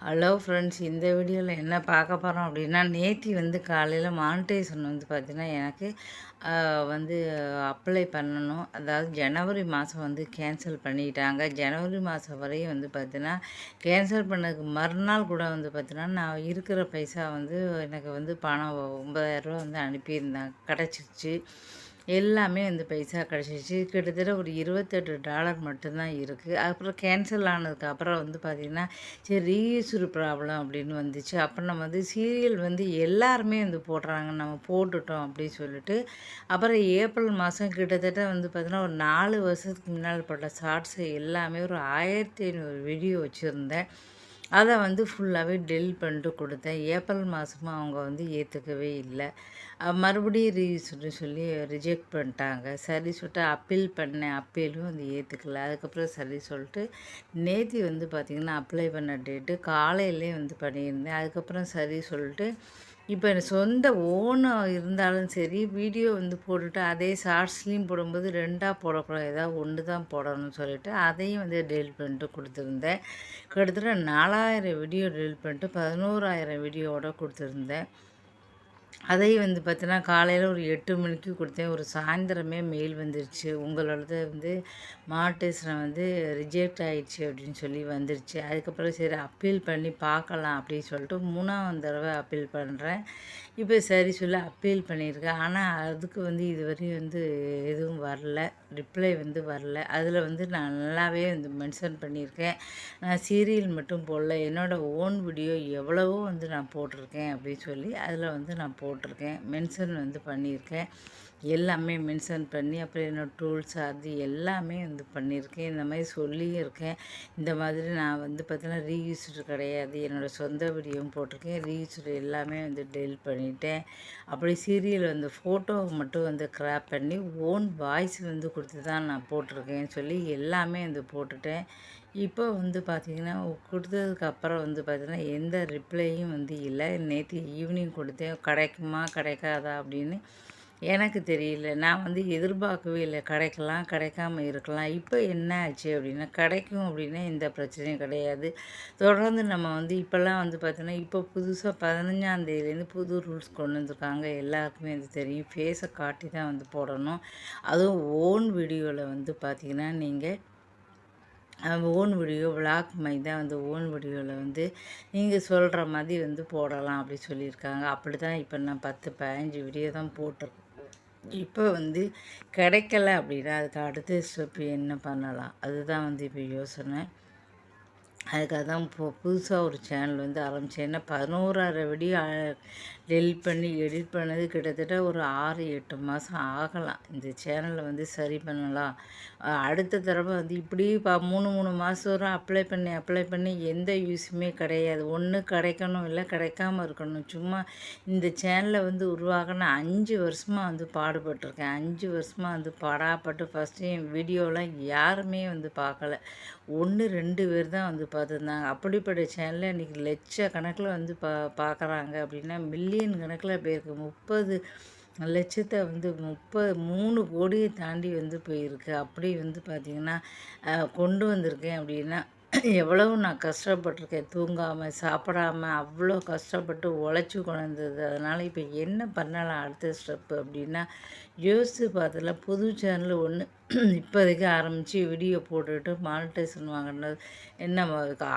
Hello friends இந்த வீடியோவில் என்ன பார்க்க போகிறோம் அப்படின்னா நேத்தி வந்து காலையில் மானிட்டைசன் வந்து பார்த்திங்கன்னா எனக்கு வந்து அப்ளை பண்ணணும். அதாவது ஜனவரி மாதம் வந்து கேன்சல் பண்ணிட்டாங்க. ஜனவரி மாதம் வரையும் வந்து பார்த்தீங்கன்னா கேன்சல் பண்ணதுக்கு மறுநாள் கூட வந்து பார்த்திங்கன்னா நான் இருக்கிற பைசா வந்து எனக்கு வந்து பணம் ஒம்பதாயிரரூபா வந்து அனுப்பியிருந்தாங்க. கிடச்சிருச்சு. எல்லாமே வந்து பைசா கிடச்சிச்சு கிட்டத்தட்ட ஒரு இருபத்தெட்டு டாலர் மட்டும்தான் இருக்குது அப்புறம் கேன்சல் ஆனதுக்கப்புறம் வந்து பார்த்திங்கன்னா சரி ரீயூஸ்டு ப்ராப்ளம் அப்படின்னு வந்துச்சு. அப்புறம் நம்ம வந்து சீரியல் வந்து எல்லாருமே வந்து போடுறாங்க. நம்ம போட்டுட்டோம் அப்படின்னு சொல்லிட்டு. அப்புறம் ஏப்ரல் மாதம் கிட்டத்தட்ட வந்து பார்த்திங்கன்னா ஒரு நாலு வருஷத்துக்கு முன்னால் போட்ட ஷார்ட்ஸு எல்லாமே ஒரு ஆயிரத்தி ஐநூறு வீடியோ வச்சுருந்தேன். அதை வந்து ஃபுல்லாகவே டெல் பண்ணிட்டு கொடுத்தேன். ஏப்ரல் மாதமும் அவங்க வந்து ஏற்றுக்கவே இல்லை. மறுபடியும் ரீயூஸ்னு சொல்லி ரிஜெக்ட் பண்ணிட்டாங்க. சரி சொல்லிட்டு அப்பீல் பண்ணேன். அப்பீலும் வந்து ஏற்றுக்கல அதுக்கப்புறம் சரி சொல்லிட்டு நேத்தி வந்து பார்த்திங்கன்னா அப்ளை பண்ண டேட்டு காலையிலே வந்து பண்ணியிருந்தேன். அதுக்கப்புறம் சரி சொல்லிட்டு இப்போ எனக்கு சொந்த ஓனாக இருந்தாலும் சரி வீடியோ வந்து போட்டுட்டு அதே ஷார்ட்ஸ்லேயும் போடும்போது ரெண்டாக போடக்கூடாது. ஏதாவது ஒன்று தான் போடணும்னு சொல்லிவிட்டு அதையும் வந்து டெலிட் பண்ணிட்டு கொடுத்துருந்தேன். கிட்டத்தட்ட நாலாயிரம் வீடியோ டெலிட் பண்ணிட்டு பதினோராயிரம் வீடியோவோட கொடுத்துருந்தேன். அதையும் வந்து பார்த்தீங்கன்னா காலையில் ஒரு எட்டு மணிக்கு கொடுத்தேன். ஒரு சாயந்தரமே மெயில் வந்துருச்சு. உங்களோடது வந்து மாட்டேஷனை வந்து ரிஜெக்ட் ஆகிடுச்சு அப்படின்னு சொல்லி வந்துருச்சு. அதுக்கப்புறம் சரி அப்பீல் பண்ணி பார்க்கலாம் அப்படின்னு சொல்லிட்டு மூணாவது தடவை அப்பீல் பண்ணுறேன் இப்போ சரி சொல்லி அப்பீல் பண்ணியிருக்கேன். ஆனால் அதுக்கு வந்து இதுவரையும் வந்து எதுவும் வரல. ரிப்ளை வந்து வரல. அதில் வந்து நான் நல்லாவே வந்து மென்ஷன் பண்ணியிருக்கேன். நான் சீரியல் மட்டும் போடல. என்னோடய ஓன் வீடியோ எவ்வளவோ வந்து நான் போட்டிருக்கேன் அப்படின்னு சொல்லி அதில் வந்து நான் போட்டிருக்கேன். மென்ஷன் வந்து பண்ணியிருக்கேன். எல்லாமே மென்ஷன் பண்ணி அப்புறம் என்னோடய டூல்ஸ் அது எல்லாமே வந்து பண்ணியிருக்கேன் இந்த மாதிரி சொல்லியும் இருக்கேன். இந்த மாதிரி நான் வந்து பார்த்தீங்கன்னா ரீயூஸ்டு கிடையாது. என்னோடய சொந்த வீடியோவும் போட்டிருக்கேன். ரீயூஸ்டு எல்லாமே வந்து டெலிட் பண்ணிட்டேன். அப்படி சீரியல் வந்து ஃபோட்டோவை மட்டும் வந்து க்ராப் பண்ணி ஓன் வாய்ஸ் வந்து கொடுத்து தான் நான் போட்டிருக்கேன்னு சொல்லி எல்லாமே வந்து போட்டுட்டேன். இப்போ வந்து பார்த்திங்கன்னா கொடுத்ததுக்கப்புறம் வந்து பார்த்திங்கன்னா எந்த ரிப்ளையும் வந்து இல்லை. நேற்று ஈவினிங் கொடுத்தேன். கிடைக்குமா கிடைக்காதா அப்படின்னு எனக்கு தெரியல. நான் வந்து எதிர்பார்க்கவே இல்லை. கிடைக்கலாம் கிடைக்காம இருக்கலாம். இப்போ என்ன ஆச்சு அப்படின்னா கிடைக்கும் அப்படின்னா எந்த பிரச்சனையும் கிடையாது. தொடர்ந்து நம்ம வந்து இப்போல்லாம் வந்து பார்த்தோன்னா இப்போ புதுசாக பதினஞ்சாந்தேதியிலேருந்து புது ரூல்ஸ் கொண்டு வந்திருக்காங்க. எல்லாருக்குமே அது தெரியும். ஃபேஸை காட்டி தான் வந்து போடணும். அதுவும் ஓன் வீடியோவில் வந்து பார்த்திங்கன்னா நீங்கள் ஓன் வீடியோ விளாக் மாதிரி தான் வந்து ஓன் வீடியோவில் வந்து நீங்கள் சொல்கிற மாதிரி வந்து போடலாம் அப்படி சொல்லியிருக்காங்க. அப்படி தான் இப்போ நான் பத்து பதினஞ்சு வீடியோ தான் போட்டிருக்கேன். இப்போ வந்து கிடைக்கல அப்படின்னா அதுக்கு அடுத்த ஸ்டெப் என்ன பண்ணலாம்? அதுதான் வந்து இப்போ யோசனை. அதுக்காக தான் இப்போ புதுசாக ஒரு சேனல் வந்து ஆரம்பித்தேன் ஏன்னா பதினோராயிரம் வீடியோ டெலிட் பண்ணி எடிட் பண்ணது கிட்டத்தட்ட ஒரு ஆறு எட்டு மாதம் ஆகலாம். இந்த சேனலை வந்து சரி பண்ணலாம். அடுத்த தடவை வந்து இப்படி இப்போ மூணு மூணு மாதம் வரும் அப்ளை பண்ணி அப்ளை பண்ணி எந்த யூஸுமே கிடையாது. ஒன்று கிடைக்கணும் இல்லை கிடைக்காம இருக்கணும். சும்மா இந்த சேனலை வந்து உருவாக்கின அஞ்சு வருஷமாக வந்து பாடுபட்டிருக்கேன். அஞ்சு வருஷமாக வந்து பாடாப்பட்டு ஃபஸ்ட்டு என் வீடியோலாம் யாருமே வந்து பார்க்கல. ஒன்று ரெண்டு பேர் தான் வந்து பார்த்துருந்தாங்க. அப்படிப்பட்ட சேனலில் இன்றைக்கி லட்ச கணக்கில் வந்து பா பார்க்குறாங்க. அப்படின்னா மில்லியன் கணக்கில் பேருக்கு முப்பது லட்சத்தை வந்து முப்பது மூணு கோடியை தாண்டி வந்து போயிருக்கு. அப்படி வந்து பார்த்திங்கன்னா கொண்டு வந்திருக்கேன் அப்படின்னா எவ்வளவு நான் கஷ்டப்பட்டிருக்கேன். தூங்காமல் சாப்பிடாமல் அவ்வளோ கஷ்டப்பட்டு உழைச்சி கொண்டது அதனால் இப்போ என்ன பண்ணலாம் அடுத்த ஸ்டெப்பு அப்படின்னா யோசித்து பார்த்ததில் புது சேனல் ஒன்று இப்போதைக்கு ஆரம்பித்து வீடியோ போட்டுட்டு மானிட்டைசன் வாங்கினது என்ன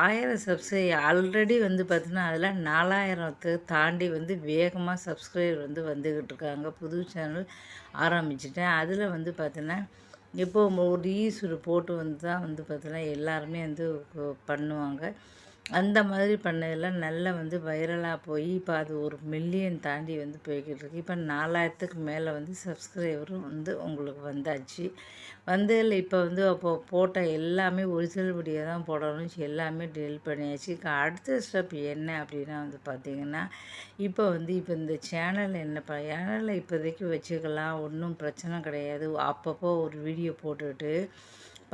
ஆயிரம் சப்ஸ்கிரை ஆல்ரெடி வந்து பார்த்திங்கன்னா அதில் நாலாயிரத்தை தாண்டி வந்து வேகமாக சப்ஸ்கிரைபர் வந்து வந்துக்கிட்டு இருக்காங்க. புது சேனல் ஆரம்பிச்சிட்டேன். அதில் வந்து பார்த்திங்கன்னா இப்போது ஒரு ஈஸ்வரு போட்டு வந்து தான் வந்து பார்த்தீங்கன்னா எல்லாருமே வந்து பண்ணுவாங்க. அந்த மாதிரி பண்ணதெல்லாம் நல்லா வந்து வைரலாக போய் இப்போ அது ஒரு மில்லியன் தாண்டி வந்து போய்கிட்டு இருக்கு. இப்போ நாலாயிரத்துக்கு மேலே வந்து சப்ஸ்கிரைபரும் வந்து உங்களுக்கு வந்தாச்சு. வந்ததில் இப்போ வந்து அப்போ போட்ட எல்லாமே ஒரிஜினல் வீடியோ தான் போடணும் எல்லாமே டெலிட் பண்ணியாச்சு. அடுத்த ஸ்டெப் என்ன அப்படின்னா வந்து பார்த்திங்கன்னா இப்போ வந்து இப்போ இந்த சேனல் என்னப்பா சேனலில் இப்போதைக்கு வச்சுக்கலாம் ஒன்றும் பிரச்சனை கிடையாது. அப்பப்போ ஒரு வீடியோ போட்டுட்டு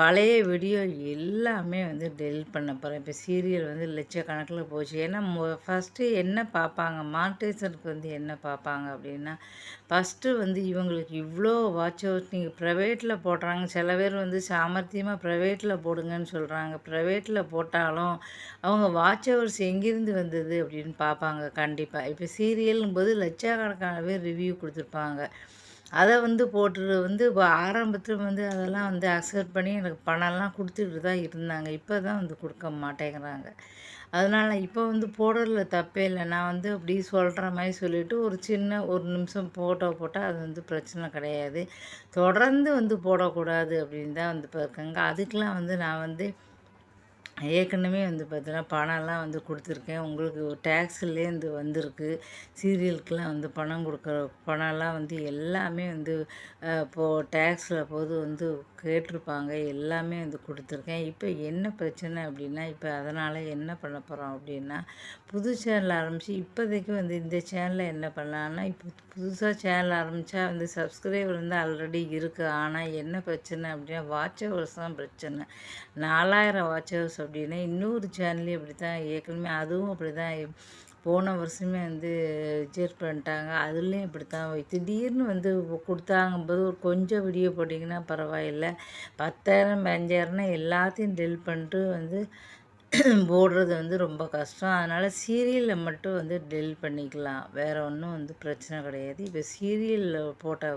பழைய வீடியோ எல்லாமே வந்து டெலிட் பண்ண போகிறேன் இப்போ சீரியல் வந்து லட்சக்கணக்கில் போச்சு. ஏன்னா மொ ஃபஸ்ட்டு என்ன பார்ப்பாங்க மானிட்டைசருக்கு வந்து என்ன பார்ப்பாங்க அப்படின்னா ஃபஸ்ட்டு வந்து இவங்களுக்கு இவ்வளோ வாட்ச் ஹவுஸ் நீங்கள் ப்ரைவேட்டில் போடுறாங்க. சில பேர் வந்து சாமர்த்தியமாக ப்ரைவேட்டில் போடுங்கன்னு சொல்கிறாங்க ப்ரைவேட்டில் போட்டாலும் அவங்க வாட்ச் ஹவர்ஸ் எங்கேருந்து வந்தது அப்படின்னு பார்ப்பாங்க கண்டிப்பாக இப்போ சீரியல்னும் போது லட்சக்கணக்கான பேர் ரிவ்யூ கொடுத்துருப்பாங்க. அதை வந்து போட்டு வந்து இப்போ ஆரம்பத்தில் வந்து அதெல்லாம் வந்து அக்செப்ட் பண்ணி எனக்கு பணம்லாம் கொடுத்துட்டு தான் இருந்தாங்க. இப்போ தான் வந்து கொடுக்க மாட்டேங்கிறாங்க. அதனால் இப்போ வந்து போடுறதுல தப்பே இல்லை. நான் வந்து அப்படி சொல்கிற மாதிரி சொல்லிவிட்டு ஒரு சின்ன ஒரு நிமிஷம் ஃபோட்டோ போட்டால் அது வந்து பிரச்சனை கிடையாது. தொடர்ந்து வந்து போடக்கூடாது அப்படின்னு தான் வந்து இப்போ இருக்காங்க அதுக்கெலாம் வந்து நான் வந்து ஏற்கனவே வந்து பார்த்தீங்கன்னா பணம்லாம் வந்து கொடுத்துருக்கேன். உங்களுக்கு டேக்ஸ்லேருந்து வந்திருக்கு. சீரியலுக்கெலாம் வந்து பணம் கொடுக்குற பணம்லாம் வந்து எல்லாமே வந்து இப்போது டேக்ஸில் போது வந்து கேட்டிருப்பாங்க. எல்லாமே வந்து கொடுத்துருக்கேன். இப்போ என்ன பிரச்சனை அப்படின்னா இப்போ அதனால் என்ன பண்ண போகிறோம் அப்படின்னா புது சேனல் ஆரம்பித்து இப்போதைக்கு வந்து இந்த சேனலில் என்ன பண்ணலான்னா இப்போ புதுசாக சேனல் ஆரம்பித்தா வந்து சப்ஸ்கிரைபர் வந்து ஆல்ரெடி இருக்குது ஆனால் என்ன பிரச்சனை அப்படின்னா வாட்ச் ஹவர்ஸ் தான் பிரச்சனை. நாலாயிரம் வாட்ச் ஹவர்ஸ் அப்படின்னா இன்னொரு சேனல்லையும் அப்படி தான் ஏற்கனவே அதுவும் அப்படி தான் போன வருஷமே வந்து ரிஜெக்ட் பண்ணிட்டாங்க. அதுலேயும் இப்படி தான் திடீர்னு வந்து கொடுத்தாங்கும்போது ஒரு கொஞ்சம் வீடியோ போட்டிங்கன்னா பரவாயில்ல. பத்தாயிரம் பதினஞ்சாயிரம்னா எல்லாத்தையும் டெல் பண்ணிட்டு வந்து போடுறது வந்து ரொம்ப கஷ்டம். அதனால் சீரியலில் மட்டும் வந்து டெல் பண்ணிக்கலாம். வேறு ஒன்றும் வந்து பிரச்சனை கிடையாது. இப்போ சீரியலில் போட்ட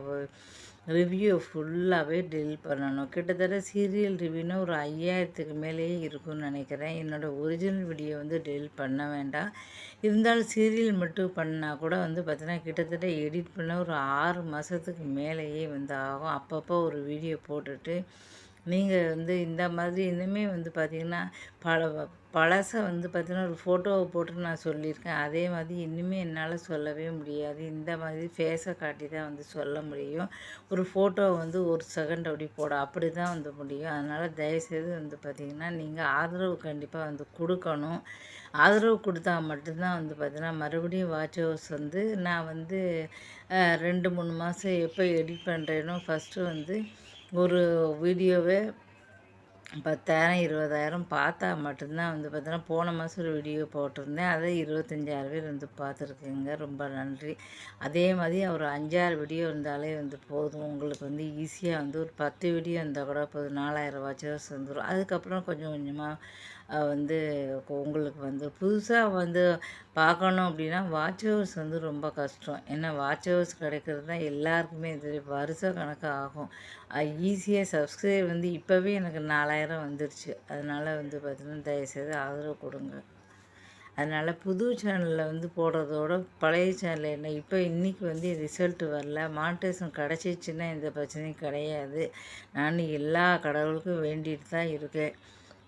ரிவ்யூ ஃபுல்லாகவே டெல் பண்ணணும். கிட்டத்தட்ட சீரியல் ரிவ்யூனா ஒரு ஐயாயிரத்துக்கு மேலேயே இருக்கும்னு நினைக்கிறேன். என்னோடய ஒரிஜினல் வீடியோ வந்து டெல் பண்ண வேண்டாம். இருந்தாலும் சீரியல் மட்டும் பண்ணால் கூட வந்து பார்த்திங்கன்னா கிட்டத்தட்ட எடிட் பண்ண ஒரு ஆறு மாதத்துக்கு மேலேயே வந்து ஆகும். அப்பப்போ ஒரு வீடியோ போட்டுட்டு நீங்கள் வந்து இந்த மாதிரி இன்னுமே வந்து பார்த்திங்கன்னா பல பழசை வந்து பார்த்திங்கன்னா ஒரு ஃபோட்டோவை போட்டு நான் சொல்லியிருக்கேன். அதே மாதிரி இன்னுமே என்னால் சொல்லவே முடியாது. இந்த மாதிரி ஃபேஸை காட்டி தான் வந்து சொல்ல முடியும். ஒரு ஃபோட்டோ வந்து ஒரு செகண்ட் அப்படி போட அப்படி தான் வந்து முடியும். அதனால் தயவுசெய்து வந்து பார்த்திங்கன்னா நீங்கள் ஆதரவு கண்டிப்பாக வந்து கொடுக்கணும். ஆதரவு கொடுத்தா மட்டும்தான் வந்து பார்த்திங்கன்னா மறுபடியும் வாட்ச் ஹவுஸ் வந்து நான் வந்து ரெண்டு மூணு மாதம் எப்போ எடிட் பண்ணுறேனோ ஃபஸ்ட்டு வந்து ஒரு வீடியோவை பத்தாயிரம் இருபதாயிரம் பார்த்தா மட்டும்தான் வந்து பார்த்தோன்னா போன மாதம் ஒரு வீடியோ போட்டிருந்தேன். அதை இருபத்தஞ்சாயிரம் பேர் வந்து பார்த்துருக்குங்க. ரொம்ப நன்றி. அதே மாதிரி ஒரு அஞ்சாறு வீடியோ இருந்தாலே வந்து போதும். உங்களுக்கு வந்து ஈஸியாக வந்து ஒரு பத்து வீடியோ இருந்தால் கூட போதும். நாலாயிரம் வாட்சர்ஸ் வந்துடும் அதுக்கப்புறம் கொஞ்சம் கொஞ்சமாக வந்து உங்களுக்கு வந்து புதுசாக வந்து பார்க்கணும் அப்படின்னா வாட்ச் ஹவர்ஸ் வந்து ரொம்ப கஷ்டம். ஏன்னா வாட்ச் ஹவர்ஸ் கிடைக்கிறது தான் எல்லாருக்குமே இது வருஷ கணக்கு ஆகும். ஈஸியாக சப்ஸ்கிரைப் வந்து இப்போவே எனக்கு நாலாயிரம் வந்துருச்சு. அதனால் வந்து பார்த்திங்கன்னா தயவுசெய்து ஆதரவு கொடுங்க. அதனால் புது சேனலில் வந்து போடுறதோட பழைய சேனலில் என்ன இப்போ இன்றைக்கி வந்து ரிசல்ட் வரல. மானிட்டேஷன் கிடச்சிச்சின்னா எந்த பிரச்சனையும் கிடையாது. நான் எல்லா கடவுளுக்கும் வேண்டிட்டு தான் இருக்கேன்.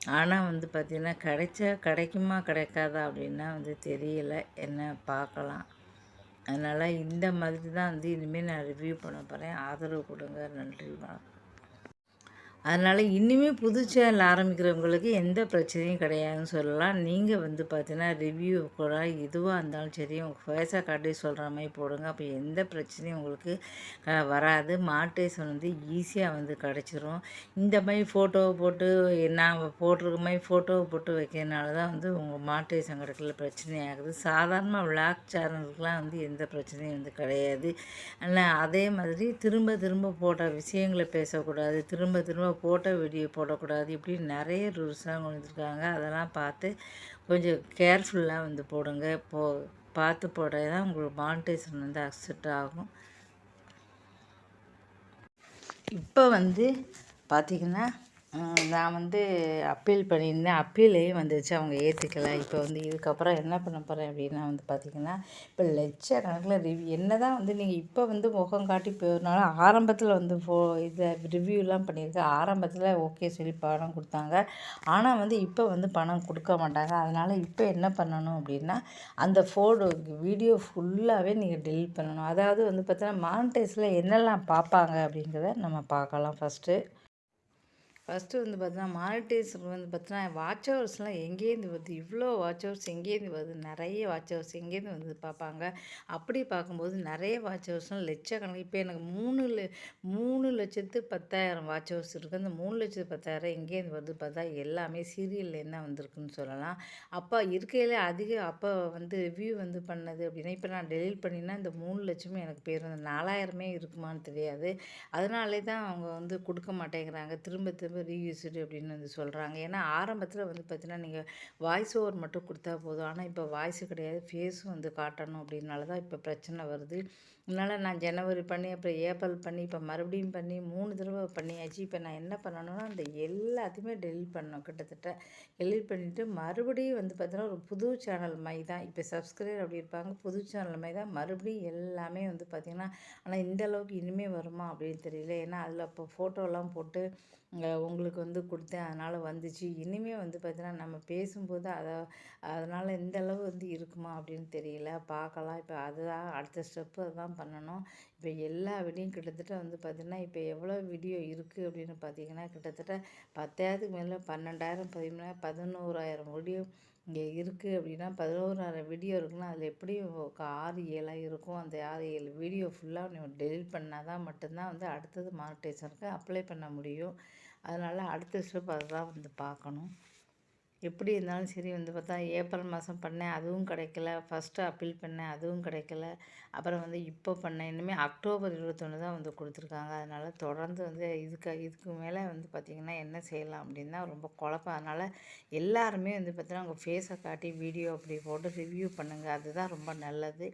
ஆனால் வந்து பார்த்திங்கன்னா கிடைச்சா கிடைக்குமா கிடைக்காதா அப்படின்னா வந்து தெரியலை. என்ன பார்க்கலாம். அதனால் இந்த மாதிரி தான் வந்து இனிமேல் நான் ரிவ்யூ பண்ண போகிறேன் ஆதரவு கொடுங்க. நன்றி வணக்கம். அதனால் இன்னுமே புது சேனல் ஆரம்பிக்கிறவங்களுக்கு எந்த பிரச்சனையும் கிடையாதுன்னு சொல்லலாம். நீங்கள் வந்து பார்த்தீங்கன்னா ரிவ்யூ கூட எதுவாக இருந்தாலும் சரி உங்கள் ஃபேஸாக காட்டி சொல்கிற மாதிரி போடுங்க. அப்போ எந்த பிரச்சனையும் உங்களுக்கு வராது. மாட்டேஷன் வந்து ஈஸியாக வந்து கிடச்சிரும். இந்த மாதிரி ஃபோட்டோவை போட்டு நான் போட்டிருக்க மாதிரி ஃபோட்டோவை போட்டு வைக்கிறதுனால தான் வந்து உங்கள் மாட்டேஷன் கிடைக்கல பிரச்சனை ஆகுது. சாதாரண விளாக் சேனலுக்குலாம் வந்து எந்த பிரச்சனையும் வந்து கிடையாது. ஆனால் அதே மாதிரி திரும்ப திரும்ப போட்ட விஷயங்களை பேசக்கூடாது. திரும்ப திரும்ப ஃபோட்டோ வீடியோ போடக்கூடாது இப்படி நிறைய ரூல்ஸ்லாம் கொண்டு வந்துருக்காங்க. அதெல்லாம் பார்த்து கொஞ்சம் கேர்ஃபுல்லாக வந்து போடுங்க. போ பார்த்து போட தான் உங்களுக்கு மானிட்டேஷன் வந்து அக்செப்ட் ஆகும். இப்போ வந்து பார்த்திங்கன்னா நான் வந்து அப்பீல் பண்ணியிருந்தேன். அப்பீலே வந்துச்சு அவங்க ஏற்றுக்கல இப்போ வந்து இதுக்கப்புறம் என்ன பண்ண போகிறேன் அப்படின்னா வந்து பார்த்திங்கன்னா இப்போ லட்சக்கணக்கில் ரிவ்யூ என்ன தான் வந்து நீங்கள் இப்போ வந்து முகம் காட்டி போயிருந்தாலும் ஆரம்பத்தில் வந்து ஃபோ இதை ரிவ்யூலாம் பண்ணியிருக்கேன் ஆரம்பத்தில் ஓகே சொல்லி பணம் கொடுத்தாங்க. ஆனால் வந்து இப்போ வந்து பணம் கொடுக்க மாட்டாங்க. அதனால் இப்போ என்ன பண்ணணும் அப்படின்னா அந்த ஃபோட்டோ வீடியோ ஃபுல்லாகவே நீங்கள் டெலிட் பண்ணணும். அதாவது வந்து பார்த்தீங்கன்னா மானிட்டைஸில் என்னெல்லாம் பார்ப்பாங்க அப்படிங்கிறத நம்ம பார்க்கலாம் ஃபஸ்ட்டு ஃபஸ்ட்டு வந்து பார்த்தீங்கன்னா மானிட்டைசர் வந்து பார்த்தீங்கன்னா வாட்ச் ஹவர்ஸ்லாம் எங்கேருந்து வருது? இவ்வளோ வாட்ச் ஹவர்ஸ் எங்கேருந்து வருது? நிறைய வாட்ச் ஹவர்ஸ் எங்கேருந்து வந்து பார்ப்பாங்க? அப்படி பார்க்கும்போது நிறைய வாட்ச் ஹவர்ஸ்லாம் லட்சக்கணக்கு இப்போ எனக்கு மூணு ல மூணு லட்சத்து பத்தாயிரம் வாட்ச் ஹவர்ஸ் இருக்குது அந்த மூணு லட்சத்து பத்தாயிரம் எங்கேருந்து வருது பார்த்தா எல்லாமே சீரியல்லேருந்து தான் வந்திருக்குன்னு சொல்லலாம். அப்போ இருக்கையிலே அதிக அப்போ வந்து வியூ வந்து பண்ணது அப்படின்னா இப்போ நான் டெலிட் பண்ணினா இந்த மூணு லட்சமும் எனக்கு பேர் அந்த நாலாயிரமே இருக்குமான்னு தெரியாது. அதனாலே தான் அவங்க வந்து கொடுக்க மாட்டேங்கிறாங்க. திரும்ப திரும்ப ரொம்ப அப்படின்னு வந்து சொல்கிறாங்க ஏன்னா ஆரம்பத்தில் வந்து பார்த்திங்கன்னா நீங்கள் வாய்ஸ் ஓவர் மட்டும் கொடுத்தா போதும். ஆனால் இப்போ வாய்ஸு கிடையாது. ஃபேஸும் வந்து காட்டணும் அப்படின்னால தான் இப்போ பிரச்சனை வருது. அதனால் நான் ஜனவரி பண்ணி அப்புறம் ஏப்ரல் பண்ணி இப்போ மறுபடியும் பண்ணி மூணு தடவை பண்ணியாச்சு. இப்போ நான் என்ன பண்ணணும்னா அந்த எல்லாத்தையுமே டெலிட் பண்ணோம் கிட்டத்தட்ட டெலிட் பண்ணிவிட்டு மறுபடியும் வந்து பார்த்தீங்கன்னா ஒரு புது சேனல் மாதிரி தான் இப்போ சப்ஸ்கிரைபர் அப்படி இருப்பாங்க. புது சேனல் மாதிரி தான் மறுபடியும் எல்லாமே வந்து பார்த்திங்கன்னா ஆனால் இந்த அளவுக்கு இனிமேல் வருமா அப்படின்னு தெரியல. ஏன்னா அதில் இப்போ ஃபோட்டோலாம் போட்டு உங்களுக்கு வந்து கொடுத்தேன். அதனால் வந்துச்சு. இனிமேல் வந்து பார்த்தீங்கன்னா நம்ம பேசும்போது அதை அதனால் இந்த அளவு வந்து இருக்குமா அப்படின்னு தெரியல. பார்க்கலாம். இப்போ அதுதான் அடுத்த ஸ்டெப்பு அதுதான் பண்ணணும். இப்போ எல்லா வீடியும் கிட்டத்தட்ட வந்து பார்த்திங்கன்னா இப்போ எவ்வளோ வீடியோ இருக்குது அப்படின்னு பார்த்தீங்கன்னா கிட்டத்தட்ட பத்தாயிரத்துக்கு மேலே பன்னெண்டாயிரம் பதிமூணாயிரம் பதினோராயிரம் வீடியோ இங்கே இருக்குது அப்படின்னா பதினோராயிரம் வீடியோ இருக்குன்னா அதில் எப்படியும் ஆறு ஏழாக இருக்கும். அந்த ஆறு ஏழு வீடியோ ஃபுல்லாக நீ டெலிட் பண்ணால் தான் மட்டும்தான் வந்து அடுத்தது மானிட்டேஷனுக்கு அப்ளை பண்ண முடியும். அதனால் அடுத்த ஸ்டெப் அதுதான் வந்து பார்க்கணும். எப்படி இருந்தாலும் சரி வந்து பார்த்தா ஏப்ரல் மாதம் பண்ணேன் அதுவும் கிடைக்கல. ஃபஸ்ட்டு அப்பீல் பண்ணேன் அதுவும் கிடைக்கல. அப்புறம் வந்து இப்போ பண்ணேன். இனிமேல் அக்டோபர் இருபத்தொன்று தான் வந்து கொடுத்துருக்காங்க. அதனால் தொடர்ந்து வந்து இதுக்கு இதுக்கு மேலே வந்து பார்த்திங்கன்னா என்ன செய்யலாம் அப்படின்னா ரொம்ப குழப்பம். அதனால் எல்லாருமே வந்து பார்த்தீங்கன்னா உங்கள் ஃபேஸை காட்டி வீடியோ அப்படி போட்டு ரிவ்யூ பண்ணுங்கள் அதுதான் ரொம்ப நல்லது.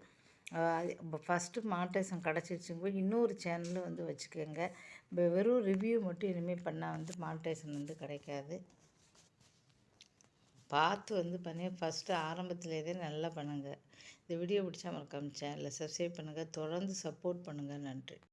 இப்போ ஃபஸ்ட்டு மானிட்டேஷன் கிடச்சிருச்சுங்க இன்னொரு சேனலும் வந்து வச்சுக்கோங்க. வெறும் ரிவ்யூ மட்டும் இனிமேல் பண்ணால் வந்து மானிட்டேஷன் வந்து கிடைக்காது. பார்த்து வந்து பண்ணி ஃபஸ்ட்டு ஆரம்பத்துலேருந்தே நல்லா பண்ணுங்கள் இந்த வீடியோ பிடிச்சா மறக்காமிச்சேன் சேனலை சப்ஸ்கிரைப் பண்ணுங்கள் தொடர்ந்து சப்போர்ட் பண்ணுங்கள் நன்றி.